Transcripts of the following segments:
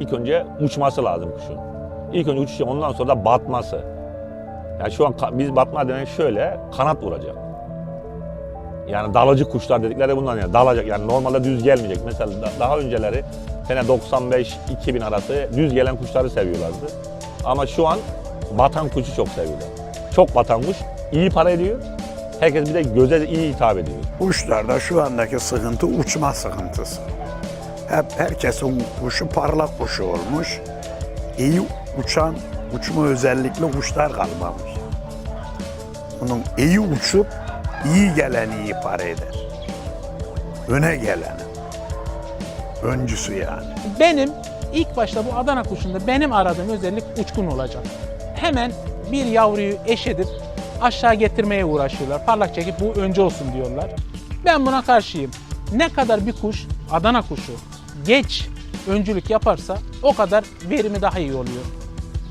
İlk önce uçması lazım kuşun. İlk önce uçuşu ondan sonra da batması. Yani şu an biz batma demek şöyle kanat vuracak. Yani dalıcı kuşlar dedikleri bundan yani dalacak yani normalde düz gelmeyecek. Mesela da- daha önceleri sene 95-2000 arası düz gelen kuşları seviyorlardı. Ama şu an batan kuşu çok seviyorlar. Çok batan kuş iyi para ediyor. Herkes bir de göze iyi hitap ediyor. Kuşlarda şu andaki sıkıntı uçma sıkıntısı. Hep herkesin kuşu parlak kuşu olmuş. İyi uçan, uçma özellikli kuşlar kalmamış. Bunun iyi uçup iyi gelen iyi para eder. Öne gelen. Öncüsü yani. Benim ilk başta bu Adana kuşunda benim aradığım özellik uçkun olacak. Hemen bir yavruyu eş edip aşağı getirmeye uğraşıyorlar. Parlak çekip bu önce olsun diyorlar. Ben buna karşıyım. Ne kadar bir kuş, Adana kuşu geç öncülük yaparsa o kadar verimi daha iyi oluyor.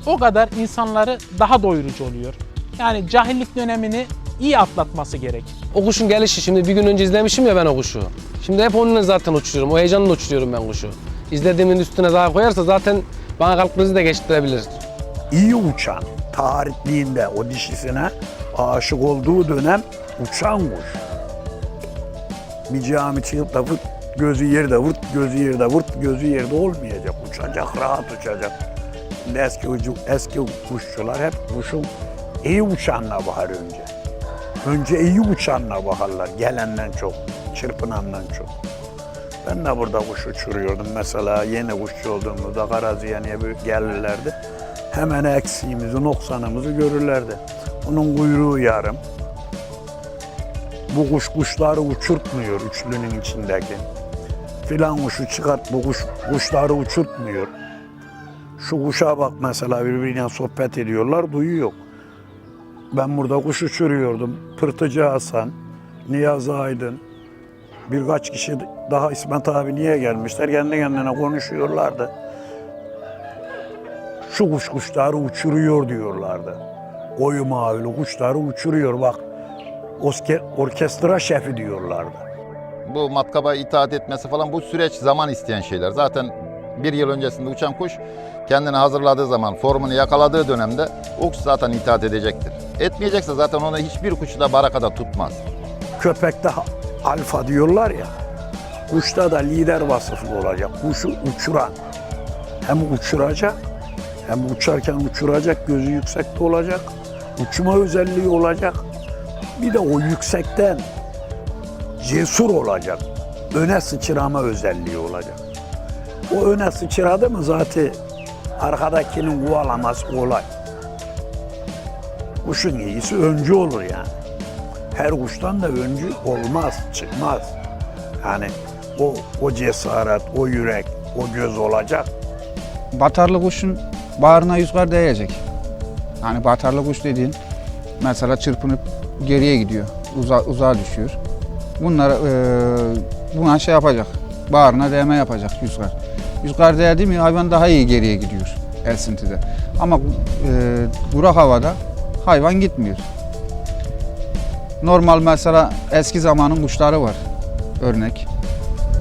O kadar insanları daha doyurucu oluyor. Yani cahillik dönemini iyi atlatması gerek. O kuşun gelişi şimdi bir gün önce izlemişim ya ben o kuşu. Şimdi hep onunla zaten uçuyorum. O heyecanla uçuruyorum ben kuşu. İzlediğimin üstüne daha koyarsa zaten bana kalp krizi de geçtirebilir. iyi uçan, tarihliğinde o dişisine aşık olduğu dönem uçan kuş. Bir cami çıkıp da vırt, gözü yerde vırt, gözü yerde vırt, gözü yerde olmayacak. Uçacak, rahat uçacak. Şimdi eski, eski kuşçular hep kuşun iyi uçanına bakar önce. Önce iyi uçanına bakarlar, gelenden çok, çırpınandan çok. Ben de burada kuş uçuruyordum mesela yeni kuşçu olduğumuzda Karaziye'ye bir gelirlerdi. Hemen eksiğimizi, noksanımızı görürlerdi. Onun kuyruğu yarım. Bu kuş kuşları uçurtmuyor üçlünün içindeki. Filan kuşu çıkart bu kuş kuşları uçurtmuyor. Şu kuşa bak mesela birbiriyle sohbet ediyorlar duyuyor. Ben burada kuş uçuruyordum. Pırtıcı Hasan, Niyazi Aydın, birkaç kişi daha İsmet abi niye gelmişler? Kendi kendine konuşuyorlardı. Şu kuş kuşları uçuruyor diyorlardı. Koyu mavili kuşları uçuruyor bak. Orkestra şefi diyorlardı. Bu matkaba itaat etmesi falan bu süreç zaman isteyen şeyler. Zaten bir yıl öncesinde uçan kuş kendini hazırladığı zaman, formunu yakaladığı dönemde o kuş zaten itaat edecektir. Etmeyecekse zaten onu hiçbir kuşu da barakada tutmaz. Köpekte alfa diyorlar ya. Kuşta da lider vasıflı olacak. Kuşu uçuran. Hem uçuracak hem uçarken uçuracak, gözü yüksekte olacak. Uçma özelliği olacak. Bir de o yüksekten cesur olacak. Öne sıçrama özelliği olacak. O öne sıçradı mı zaten arkadakinin kovalaması kolay. Kuşun iyisi öncü olur yani her kuştan da öncü olmaz, çıkmaz. Yani o, o cesaret, o yürek, o göz olacak. batarlı kuşun bağrına yüzgar değecek. Hani batarlı kuş dediğin mesela çırpınıp geriye gidiyor, uza, uzağa düşüyor. Bunlara e, buna şey yapacak, bağrına değme yapacak yüzgar. Yüzgar değdi mi hayvan daha iyi geriye gidiyor esintide. Ama e, kurak havada hayvan gitmiyor. Normal mesela eski zamanın kuşları var örnek.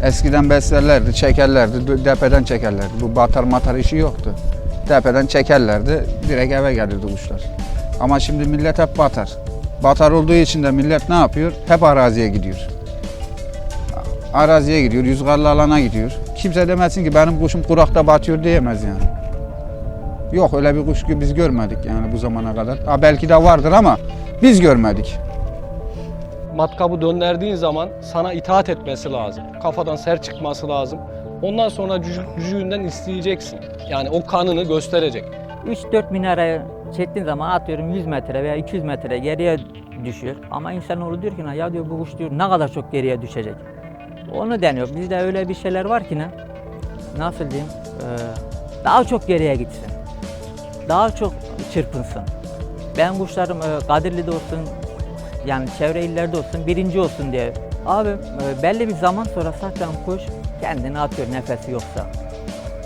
Eskiden beslerlerdi, çekerlerdi, depeden çekerlerdi. Bu batar matar işi yoktu. Tepeden çekerlerdi, direkt eve gelirdi kuşlar. Ama şimdi millet hep batar. Batar olduğu için de millet ne yapıyor? Hep araziye gidiyor. Araziye gidiyor, rüzgarlı alana gidiyor. Kimse demesin ki benim kuşum kurakta batıyor diyemez yani. Yok öyle bir kuş ki biz görmedik yani bu zamana kadar. Ha, belki de vardır ama biz görmedik. Matkabı döndürdüğün zaman sana itaat etmesi lazım. Kafadan ser çıkması lazım. Ondan sonra cüc- cücüğünden isteyeceksin. Yani o kanını gösterecek. 3-4 minareye çektiğin zaman atıyorum 100 metre veya 200 metre geriye düşüyor. Ama insanoğlu diyor ki ya diyor bu kuş diyor ne kadar çok geriye düşecek. Onu deniyor. Bizde öyle bir şeyler var ki ne? Nasıl diyeyim? Ee, daha çok geriye gitsin. Daha çok çırpınsın. Ben kuşlarım e, Kadirli'de olsun, yani çevre illerde olsun, birinci olsun diye. Abi e, belli bir zaman sonra zaten kuş kendini atıyor nefesi yoksa.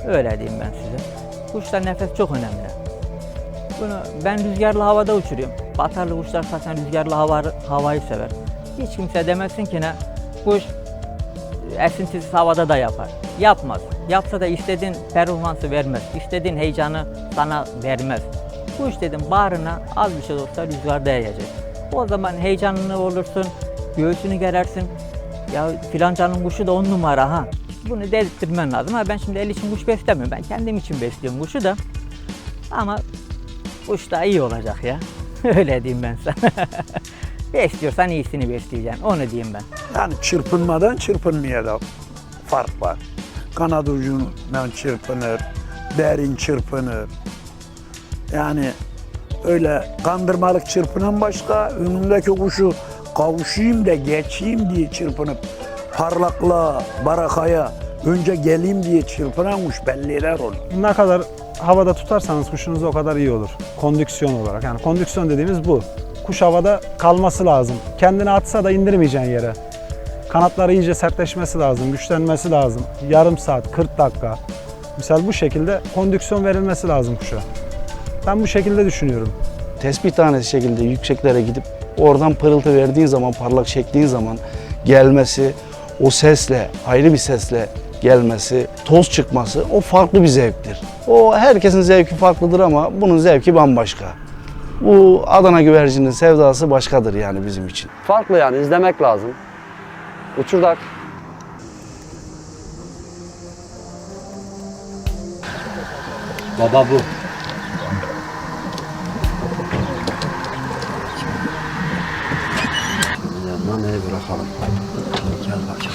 Öyle diyeyim ben size. Kuşta nefes çok önemli. Bunu ben rüzgarlı havada uçuruyorum. Batarlı kuşlar zaten rüzgarlı hava, havayı sever. Hiç kimse demesin ki ne kuş esintisiz havada da yapar. Yapmaz. Yapsa da istediğin performansı vermez. İstediğin heyecanı sana vermez. Kuş dedim bağrına az bir şey olsa rüzgar değecek. O zaman heyecanlı olursun, göğsünü gerersin. Ya filancanın kuşu da on numara ha. Bunu dedirtmen lazım. Ha ben şimdi el için kuş beslemiyorum. Ben kendim için besliyorum kuşu da. Ama kuş da iyi olacak ya. Öyle diyeyim ben sana. Besliyorsan iyisini besleyeceksin. Onu diyeyim ben. Yani çırpınmadan çırpınmaya da fark var. Kanat ucundan çırpınır, derin çırpınır. Yani öyle kandırmalık çırpınan başka, önümdeki kuşu kavuşayım da geçeyim diye çırpınıp parlaklığa, barakaya önce geleyim diye çırpınan kuş belli eder onu. Ne kadar havada tutarsanız kuşunuz o kadar iyi olur. Kondüksiyon olarak. Yani kondüksiyon dediğimiz bu. Kuş havada kalması lazım. Kendini atsa da indirmeyeceksin yere. Kanatları iyice sertleşmesi lazım, güçlenmesi lazım. Yarım saat, 40 dakika. Misal bu şekilde kondüksiyon verilmesi lazım kuşa. Ben bu şekilde düşünüyorum. tespih tanesi şekilde yükseklere gidip oradan pırıltı verdiğin zaman, parlak çektiğin zaman gelmesi, o sesle, ayrı bir sesle gelmesi, toz çıkması o farklı bir zevktir. O herkesin zevki farklıdır ama bunun zevki bambaşka. Bu Adana güvercinin sevdası başkadır yani bizim için. Farklı yani izlemek lazım. Uçurdak. Baba bu. Yanına neyi bırakalım? Gel bakayım.